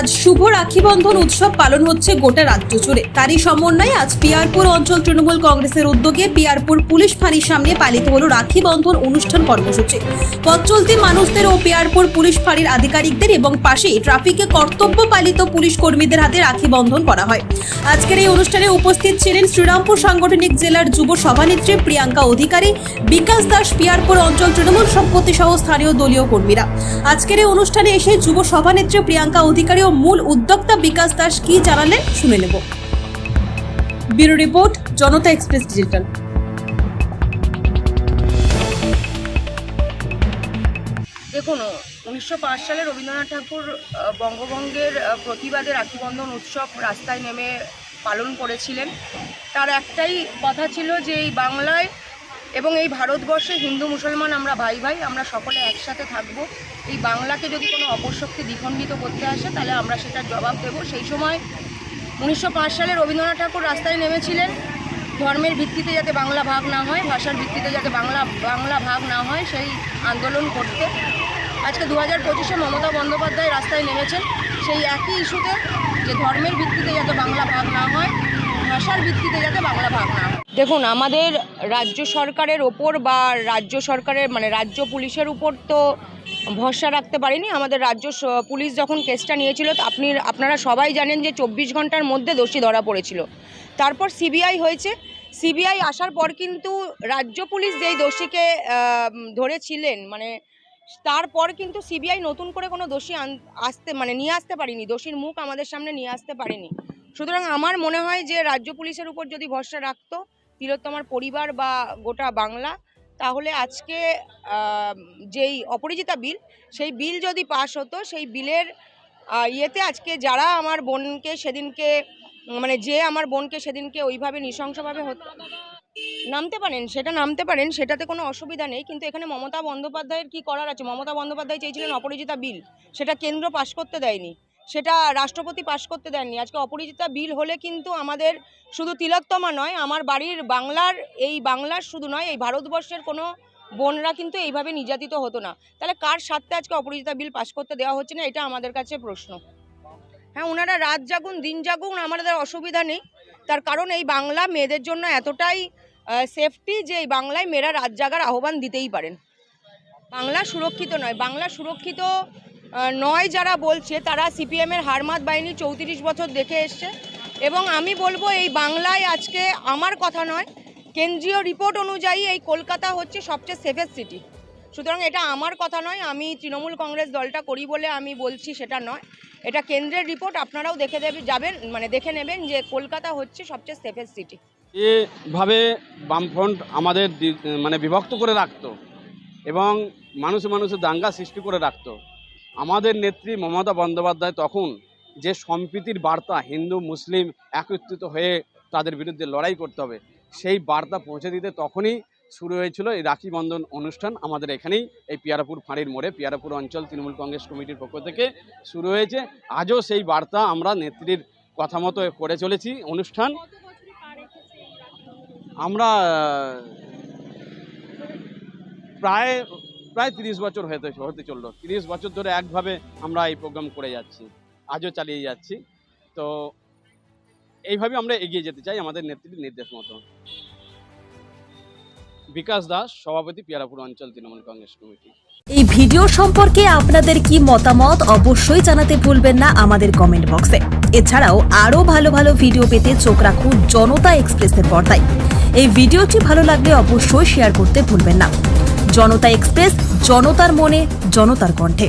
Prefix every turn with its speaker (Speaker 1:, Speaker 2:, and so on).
Speaker 1: আজ শুভ রাখি বন্ধন উৎসব পালন হচ্ছে গোটা রাজ্য জুড়ে। তারই সমন্বয়ে আজ পিয়ারপুর অঞ্চল তৃণমূল কংগ্রেসের উদ্যোগে পিয়ারপুর পুলিশ ফাঁড়ির সামনে পালিত হলো রাখি বন্ধন অনুষ্ঠান কর্মসূচি। পথ চলতি মানুষদের ও পিয়ারপুর পুলিশ ফাঁড়ির আধিকারিকদের এবং পাশেই ট্রাফিকে কর্তব্য পালিত পুলিশ কর্মীদের হাতে রাখি বন্ধন করা হয়। আজকের এই অনুষ্ঠানে উপস্থিত ছিলেন শ্রীরামপুর সাংগঠনিক জেলার যুব সভানেত্রী প্রিয়াঙ্কা অধিকারী, বিকাশ দাস পিয়ারপুর অঞ্চল তৃণমূল সম্পত্তি সহ স্থানীয় দলীয় কর্মীরা। আজকের এই অনুষ্ঠানে এসে যুব সভানেত্রী প্রিয়াঙ্কা অধিকারী মূল উদ্যোক্তা বিকাশ দাস কি জানালেন শুনে নেব। Bureau report, Janata express digital.
Speaker 2: দেখুন, উনিশশো পাঁচ সালে রবীন্দ্রনাথ ঠাকুর বঙ্গভঙ্গের প্রতিবাদে রাখিবন্ধন উৎসব রাস্তায় নেমে পালন করেছিলেন। তার একটাই কথা ছিল যে এই বাংলায় এবং এই ভারতবর্ষে হিন্দু, মুসলমান আমরা ভাই ভাই, আমরা সকলে একসাথে থাকব। এই বাংলাকে যদি কোনো অপশক্তি দ্বিখণ্ডিত করতে আসে, তাহলে আমরা সেটার জবাব দেব। সেই সময় উনিশশো পাঁচ সালে রবীন্দ্রনাথ ঠাকুর রাস্তায় নেমেছিলেন। ধর্মের ভিত্তিতে যাতে বাংলা ভাগ না হয়, ভাষার ভিত্তিতে যাতে বাংলা বাংলা ভাগ না হয়, সেই আন্দোলন করতে। আজকে দু হাজার পঁচিশে মমতা বন্দ্যোপাধ্যায় রাস্তায় নেমেছেন। সেই একই ইস্যুতে যে ধর্মের ভিত্তিতে যাতে বাংলা ভাগ না হয়, ভাষার ভিত্তিতে যাতে বাংলা ভাগ না হয়। দেখুন, আমাদের রাজ্য সরকারের ওপর বা রাজ্য সরকারের মানে রাজ্য পুলিশের উপর তো ভরসা রাখতে পারিনি। আমাদের রাজ্য পুলিশ যখন কেসটা নিয়েছিল আপনি, আপনারা সবাই জানেন যে চব্বিশ ঘণ্টার মধ্যে দোষী ধরা পড়েছিল। তারপর সিবিআই হয়েছে। সিবিআই আসার পর কিন্তু রাজ্য পুলিশ যেই দোষীকে ধরেছিলেন মানে তারপর কিন্তু সিবিআই নতুন করে কোনো দোষী আসতে মানে নিয়ে আসতে পারিনি। দোষীর মুখ আমাদের সামনে নিয়ে আসতে পারেনি। সুতরাং আমার মনে হয় যে রাজ্য পুলিশের উপর যদি ভরসা রাখতো তিলোত্তমার পরিবার বা গোটা বাংলা, তাহলে আজকে যেই অপরাজিতা বিল, সেই বিল যদি পাশ হতো, সেই বিলের ইয়েতে আজকে যারা আমার বোনকে সেদিনকে মানে যে আমার বোনকে সেদিনকে ওইভাবে নৃশংসভাবে হত- নামতে পারেন, সেটা নামতে পারেন, সেটাতে কোনো অসুবিধা নেই, কিন্তু এখানে মমতা বন্দ্যোপাধ্যায়ের কি করার আছে? মমতা বন্দ্যোপাধ্যায় চেয়েছিলেন অপরাজিতা বিল, সেটা কেন্দ্র পাশ করতে দেয়নি। সেটা রাষ্ট্রপতি পাশ করতে দেননি। আজকে অপরাজিতা বিল হলে কিন্তু আমাদের শুধু তিলোত্তমা নয়, আমার বাড়ির বাংলার, এই বাংলার শুধু নয়, এই ভারতবর্ষের কোনো বোনরা কিন্তু এইভাবে নির্যাতিত হতো না। তাহলে কার স্বার্থে আজকে অপরাজিতা বিল পাশ করতে দেওয়া হচ্ছে না? এটা আমাদের কাছে প্রশ্ন। হ্যাঁ ওনারা রাত জাগুন, দিন জাগুন, আমাদের অসুবিধা নেই। তার কারণ এই বাংলা মেয়েদের জন্য এতটাই সেফটি যে এই বাংলায় মেয়েরা রাত জাগার আহ্বান দিতেই পারেন। বাংলা সুরক্ষিত নয়, বাংলা সুরক্ষিত নয় যারা বলছে, তারা সিপিএমের হারমাত বাহিনী চৌত্রিশ বছর দেখে এসছে। এবং আমি বলব, এই বাংলায় আজকে আমার কথা নয়, কেন্দ্রীয় রিপোর্ট অনুযায়ী এই কলকাতা হচ্ছে সবচেয়ে সেফেস্ট সিটি সুতরাং এটা আমার কথা নয়, আমি তৃণমূল কংগ্রেস দলটা করি বলে আমি বলছি সেটা নয়। এটা কেন্দ্রের রিপোর্ট আপনারাও দেখে দেবে, যাবেন মানে দেখে নেবেন যে কলকাতা হচ্ছে সবচেয়ে সেফেস্ট সিটি
Speaker 3: এভাবে বামফ্রন্ট আমাদের মানে বিভক্ত করে রাখতো এবং মানুষে মানুষে দাঙ্গা সৃষ্টি করে রাখতো। আমাদের নেত্রী মমতা বন্দ্যোপাধ্যায় তখন যে সম্প্রীতির বার্তা হিন্দু, মুসলিম একত্রিত হয়ে তাদের বিরুদ্ধে লড়াই করতে হবে, সেই বার্তা পৌঁছে দিতে তখনই শুরু হয়েছিল এই রাখি বন্ধন অনুষ্ঠান। আমাদের এখানেই এই পিয়ারাপুর ফাঁড়ির মোড়ে, পিয়ারাপুর অঞ্চল তৃণমূল কংগ্রেস কমিটির পক্ষ থেকে শুরু হয়েছে। আজও সেই বার্তা আমরা নেত্রীর কথা মতো করে চলেছি অনুষ্ঠান। আমরা প্রায় প্রায় তিরিশ বছর হতে হতে চলল। তিরিশ বছর ধরে একভাবে আমরা এই প্রোগ্রাম করে যাচ্ছি। আজও চালিয়ে যাচ্ছি। তো এইভাবে আমরা এগিয়ে যেতে চাই আমাদের নেত্রীর নির্দেশ মতো। বিকাশ দাস, সভাপতি পিয়ারাপুর অঞ্চল তৃণমূল কংগ্রেস কমিটি।
Speaker 1: এই ভিডিও সম্পর্কে আপনাদের কি মতামত অবশ্যই জানাতে ভুলবেন না আমাদের কমেন্ট বক্সে এছাড়াও আরও ভালো ভালো ভিডিও পেতে চোখ রাখুন জনতা এক্সপ্রেসের পর্দায়। এই ভিডিওটি ভালো লাগলে অবশ্যই শেয়ার করতে ভুলবেন না। জনতা এক্সপ্রেস জনতার মনে জনতার কণ্ঠে।